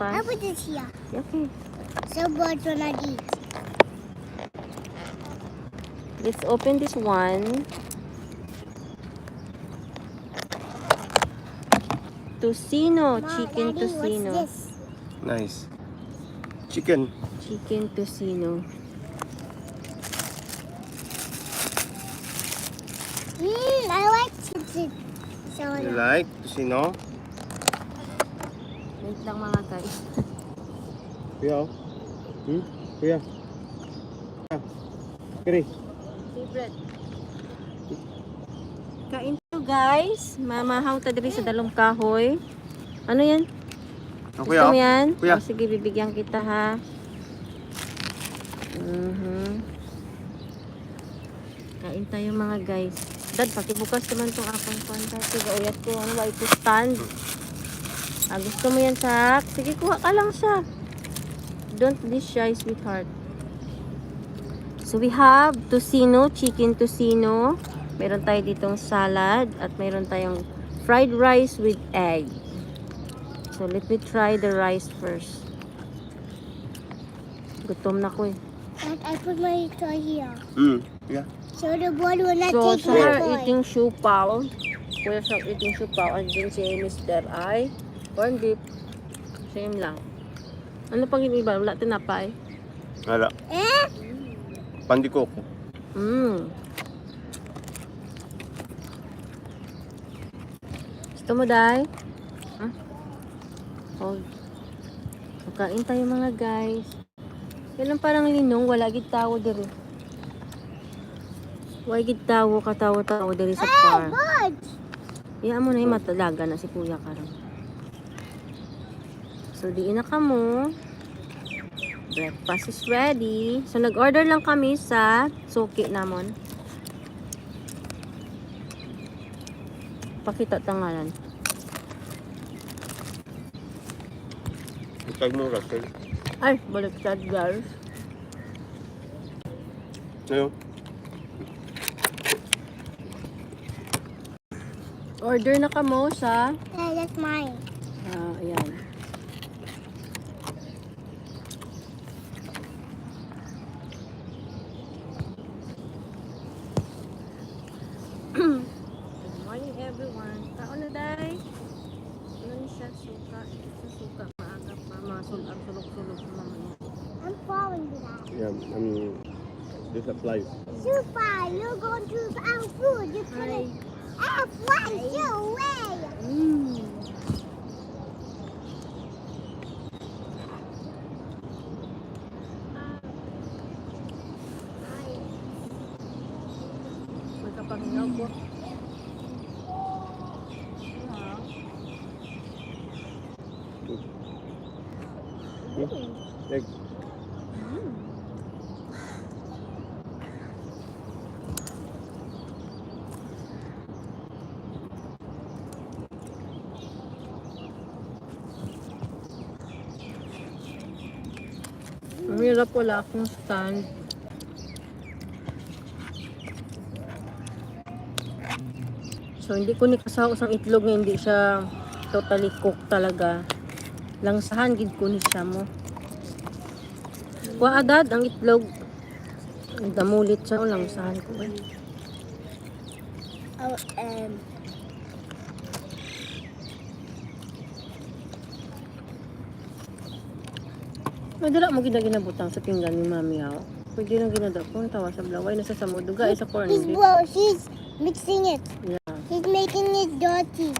I put this here. Okay. So birds will not eat. Let's open this one. Tocino, Ma, chicken Daddy, tocino. What's this? Nice. Chicken. Chicken tocino. Mmm, I like chicken. So You like Tusino? Wait lang mga guys. Kuya, oh. Hmm? Kuya. Ah. Kiri. Favorite. Kain tayo guys. Mamahaw ta diri sa dalong kahoy. Ano yan? Oh, Gusto kuya. mo yan? Kuya. O, sige, bibigyan kita ha. Mhm. Kain tayo mga guys. Dad, pakibukas naman tong akong kanta. Sige, uyat ko. Ano ba ito? Stand. Ah, gusto mo yan, Sak? Sige, kuha ka lang siya. Don't be shy, sweetheart. So, we have tocino, chicken tocino. Meron tayo ditong salad. At meron tayong fried rice with egg. So, let me try the rice first. Gutom na ko eh. Dad, I put my toy here. Hmm. Yeah. So the bird will not So, take some my are toy. eating siupaw. Kuya some eating siupaw. And then si Mr. I. Corn beef. Same lang. Ano pang iba? Wala tinapay. Wala. Eh? Pandikoko. Mmm. Gusto mo, Day? Huh? Hold. So, kain tayo mga guys. Yan ang parang linong. Wala gid tawo diri. Wala gid tawo katawo-tawo diri sa Ah, par. birds! Iya mo na yung matalaga na si Kuya karon. So, diin na ka mo. Breakfast is ready. So, nag-order lang kami sa suki namon. Pakita tangalan. Itag mo, Russell. Ay, baliktad guys. Ano? Order na ka mo sa... Yeah, that's mine. Ah, ayan. Good morning everyone. Kaon na day. Ano ni siya suka? Sa suka maaga pa masul ang sulok-sulok sa mga yun. I'm falling to that. Yeah, um, this applies. Super, you're going to our food. You put Hi. it. Ah, fly you away. Mm. Magkapahingaw ko. Egg. Ang hirap wala akong stand. So, hindi ko ni kasaos ang itlog nga hindi siya totally cooked talaga. Langsahan, gid ko ni siya mo. Wa adad ang itlog. Damulit siya o langsahan ko ba? Oh, um, Madala mo gina ginabutang sa pinggan ni Mami Yaw. Pwede nang ginadapon, tawa sa blaway, nasa samod, duga, isa corn he's, beef. well, he's mixing it. Yeah. He's making it dirty.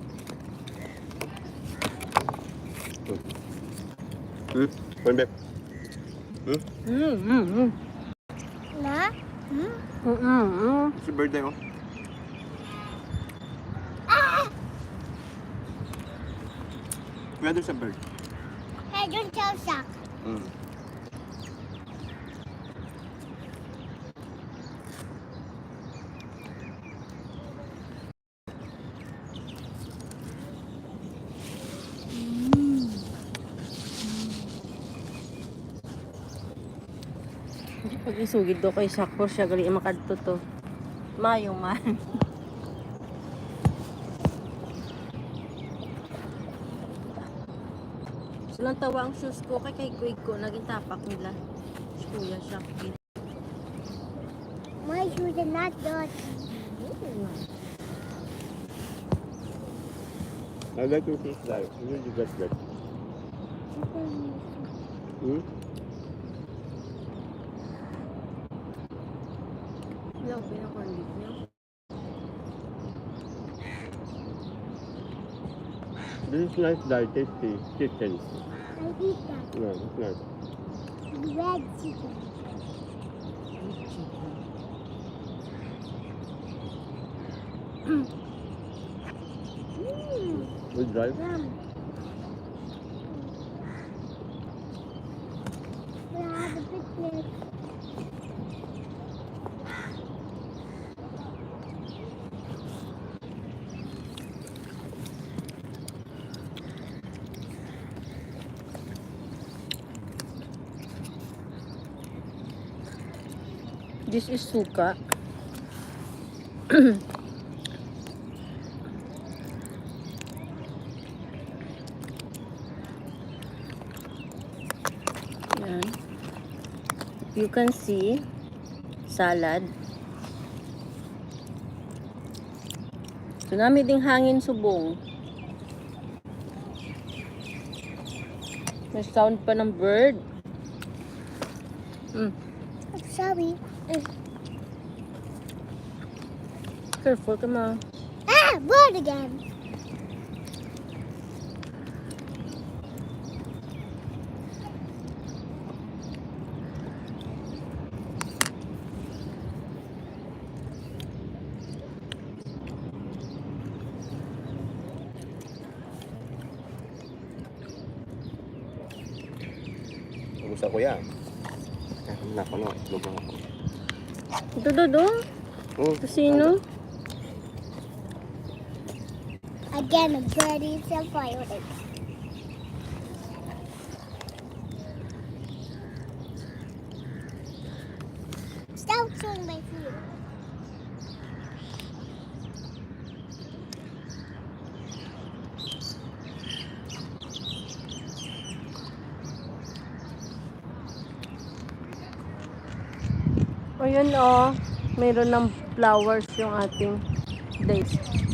Hmm? Corn beef. Hmm? Mm, mm, mm. Nah? Hmm? Mm, mm, mm. It's your birthday, oh. Ah! Kuya, there's a bird. Hey, don't tell Shaq. Hmm. Pag isugid do kay sakpo siya gali makadto to. Mayo man. Silang tawa ang shoes ko kay kay Greg ko. Naging tapak nila. Si Kuya siya. My shoes are not dirty. I like your fish life. You need to get that. Hmm? This is nice tasty chicken. I eat that. No, it's nice. Red chicken. Mmm. We drive. Yum. This is suka. Yan. You can see salad. Tsunami ding hangin subong. May sound pa ng bird. Mm. I'm sorry. Careful ka ma. Ah, bird again. Kumusta kuya? Ah, napano. Lubang ako. Ito dodo. Oh, Ito sino? Again, a fire. Stop showing my food. O yun o. Mayroon ng flowers yung ating days.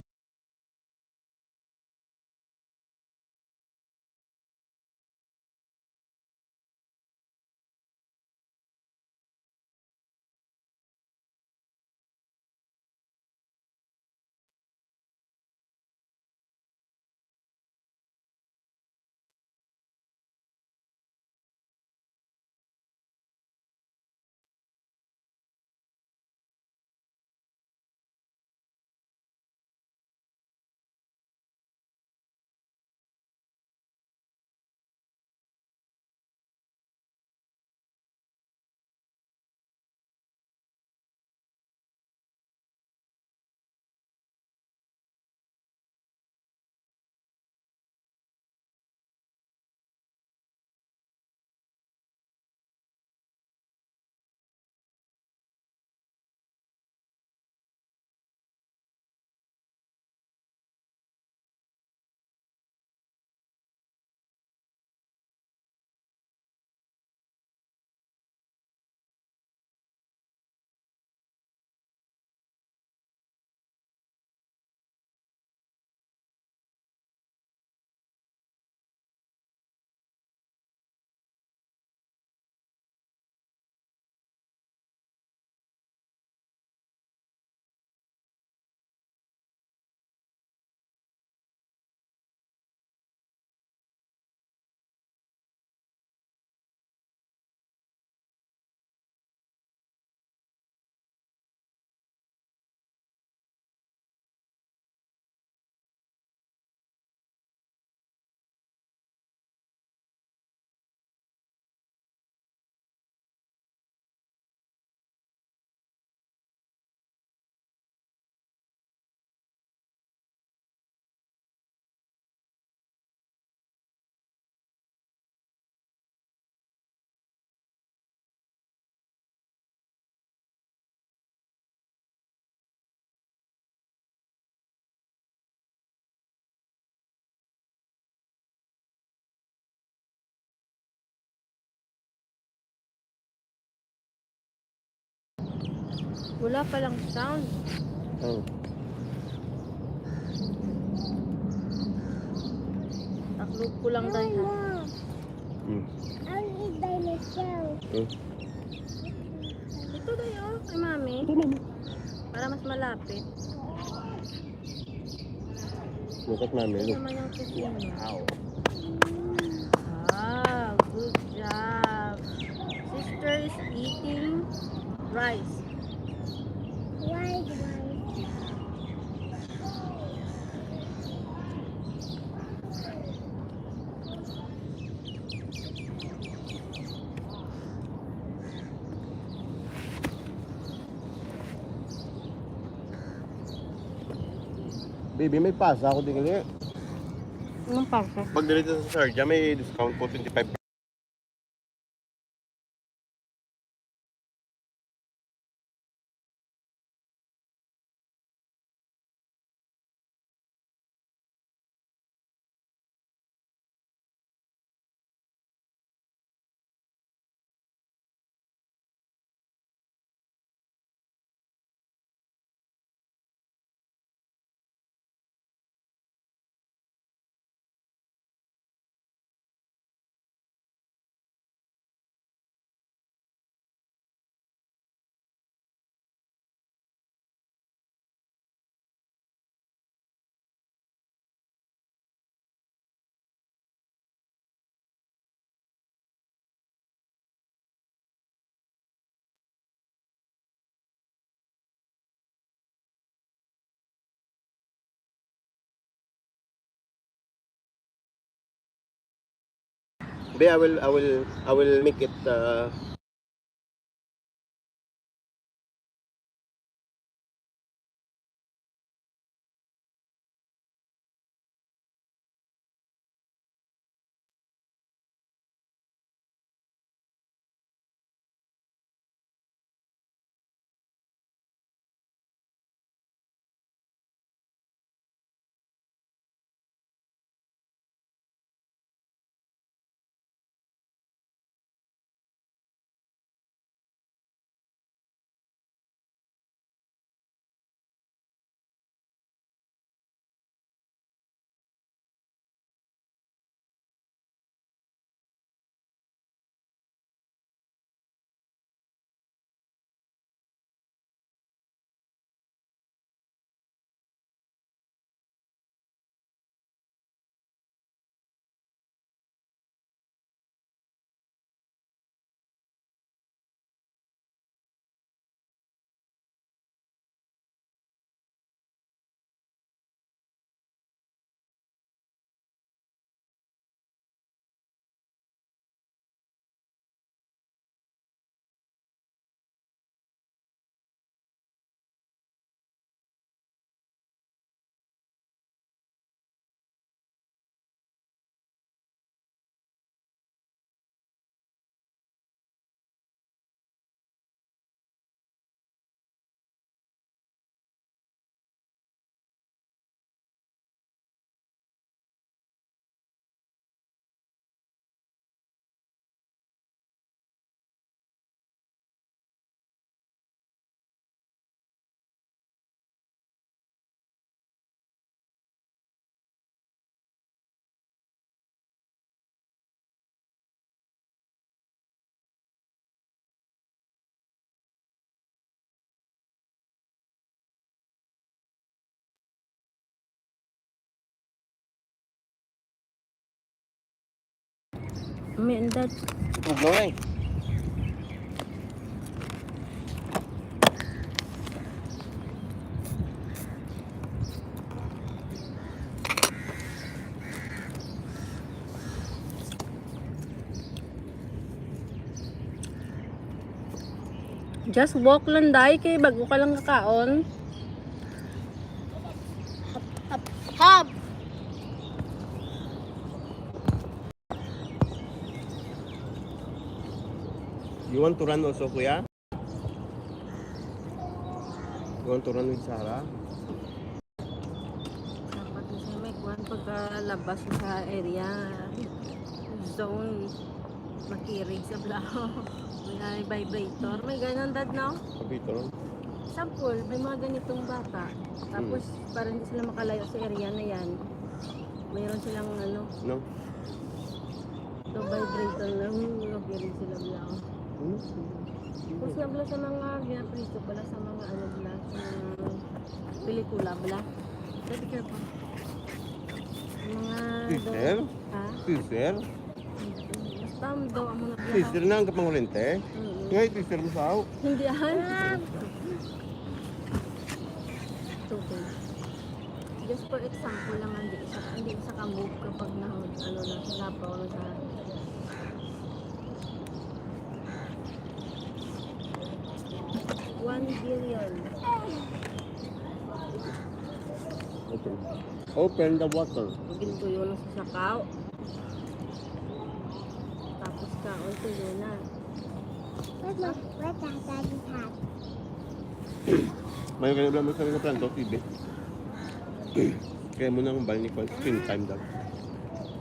Wala palang sound. Oh. Taklog ko lang No, dahil. no. Mm. I'll eat by myself. Mm. Ito tayo, kay mami. Para mas malapit. Look at mami. Ito Look. naman yung kusina. Wow. Ah, good job. Sister is eating rice. Baby, may pasa ako din kanya. Anong pasa? Pag dito sa Sarja, may discount po 25. Be, I will, I will, I will make it, uh, May andad. eh. Just walk lang dai kay bago ka lang kakaon. You want to run also, kuya? You want to run with Sarah? Dapat siya may kuhan pagkalabas sa area zone makirig sa blaho. May vibrator. May ganun dad no? Kapito. Sample, may mga ganitong bata. Tapos, para hindi sila makalayo sa area na yan, mayroon silang ano, No? no vibrator na humirin sila bilang. Tapos nga bala sa mga ginapristo pala sa mga ano bala, sa mga pelikula bala. Be careful. Yung Mga Sister? Ha? Sister? Basta daw ang mga. Sister na ang kapangulente? Mm-mm. Ngay, sister mo sa Hindi ahan. Okay. Just for example lang, hindi isa, hindi isa ka move kapag na, ano na, sinapaw na sa One billion. Open. Open the water. Gintuyo na sa sakaw. Tapos ka, o tuyo na. May lang mo sa mga planto, TV. Kaya mo nang bal ni Kwan, screen time daw.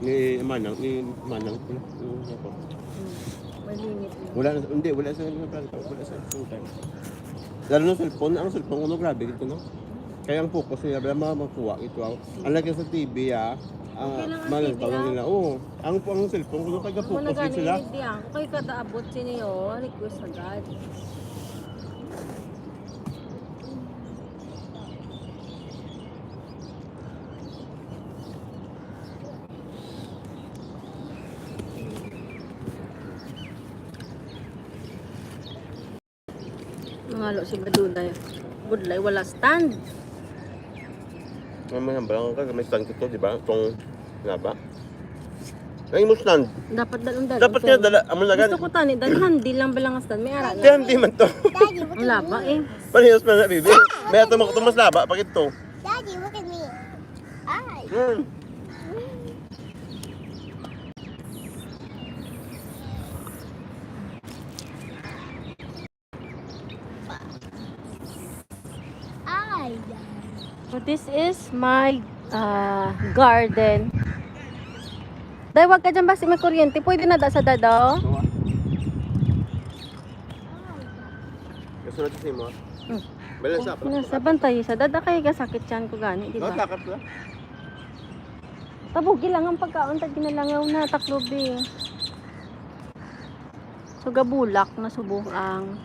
Ni Manang, ni Manang. ni- ni- ako. Hmm. Yun. Wala na, hindi, wala sa mga planto, wala sa screen time. Lalo na cellphone, ang cellphone, ano grabe dito, no? Kaya ang focus niya, wala mga makuha ito. Ang unlike sa TV, ah, Okay lang ang TV, tawag ah. nila. Oo, ang, ang cellphone, kung kaya Kung focus nagani sila. hindi yan, kung kayo kada abot siniyo, request agad. Mangalo si Badulay. Budlay, wala stand. May mga barang ka, may stand ko to, di ba? Itong, nga ba? Ay, mo stand. Dapat dalong-dalong. Dapat nga, dala, amo na Gusto ko tani, dahil handi lang ba lang ang stand? May ara Kaya na. hindi man to. Ang laba eh. Panihos pa na, bibi. May ato mo mas laba, bakit to? Daddy, look at me. I. Hmm. I. So this is my uh, garden. Dahil wag ka dyan basi may kuryente. Pwede na da sa. Ito ah. Gusto natin sa imo. Hmm. Balan sa Oh, sa bantay sa dada kay kasakit yan ko gani, di No, ba? takap na. Tabugi lang ang pagkaon tag ginalangaw na taklobi. So gabulak na subong ang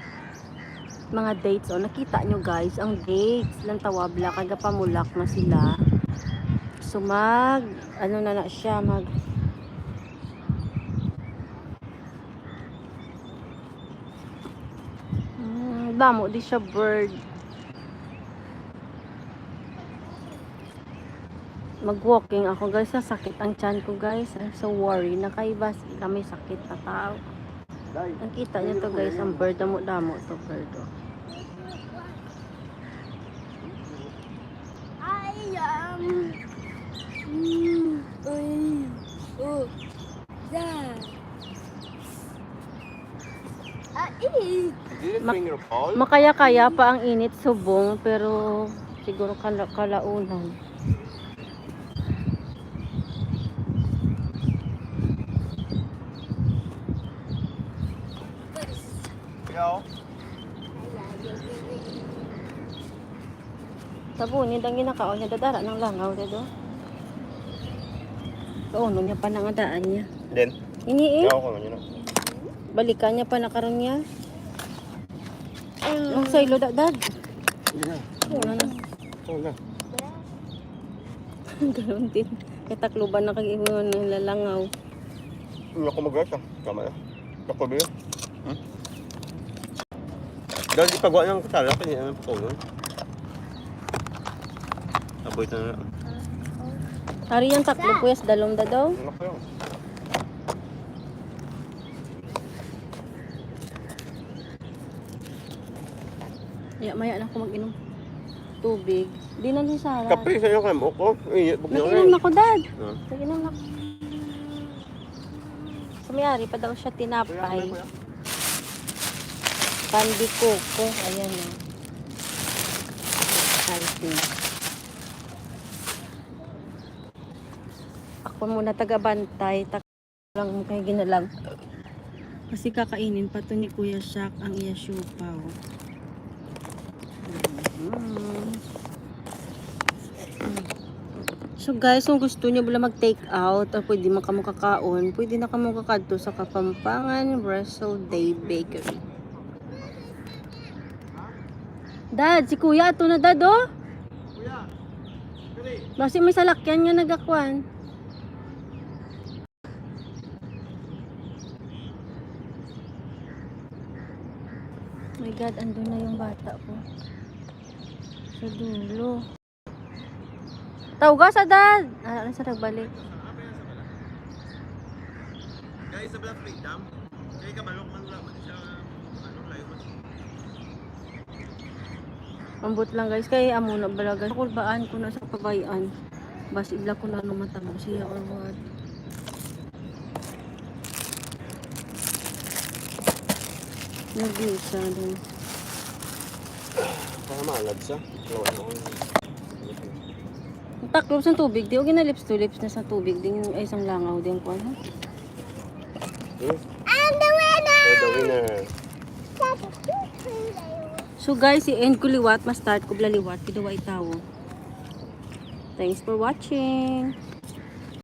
mga dates oh. Nakita nyo guys ang dates lang tawabla. Kaga pamulak na sila. So mag ano na na siya mag damo di siya bird. Mag-walking ako guys. Sa sakit ang chan ko guys. I'm so worry na kay bas kami sakit na tao. Dai. ang kita niyo to guys ang bird. Damo damo to bird oh. I am. Mm, mm, oh, that. I eat. Did Mak- finger fall? Makaya-kaya pa ang init subong pero siguro kala kalaunan Yo. Tabunin ang ginakaon niya dadara ng langaw dedo. Kauno niya pa nang daan niya. Then, Ini eh, yaw ko yun. balikan niya pa na karon niya. Ang saylo dadad. Na. Wala na. Na. Ganun din. Kaya takluban na kag ingon ng lalangaw. Hindi ako mag-rush ah. Tama na. Ako ba yun? Hmm? Dahil ipagawa ng kasala, kanya naman po nun. Aboy na na. Hari yang taklo puyas dalom da daw. Ya, maya na ako mag-inom tubig. Di na ni Sarah. Kape sa iyo kamo ko. Nag-inom na ko, Dad. Ah. Nag-inom na ko. Sumiyari pa daw siya tinapay. Pandi koko. Ayan na. Healthy. Ako muna taga-bantay. Tak lang kay ginalang. Kasi kakainin pa to ni Kuya Shaq ang iya siupaw. Mm. So guys, kung gusto niyo bala mag-take out o pwede man kamo kakaon, pwede na kamo kakadto sa Kapampangan Wrestle Day Bakery. Dad, si Kuya ato na dad oh. Basi may salakyan nga nagakwan. My God, andun na yung bata ko. Sa dulo. Tawga sa dad! Ah, na sa nagbalik. Guys, sa Black Freedom, kaya ka malok man lang, siya, ano, layo man. Ambot lang guys, kay amo na balaga. Kulbaan ko na sa pabayan. Bas ibla ko na nung matamo siya or what. Nag-isa din. Para maalad siya. Lawan ako. Taklob sa tubig, di o ginalips to lips na sa tubig din ay isang langaw din ko ano. Hmm? I'm the winner! You're the winner. So guys, i-end ko liwat, ma-start ko blaliwat, kidawa itawo. Thanks for watching.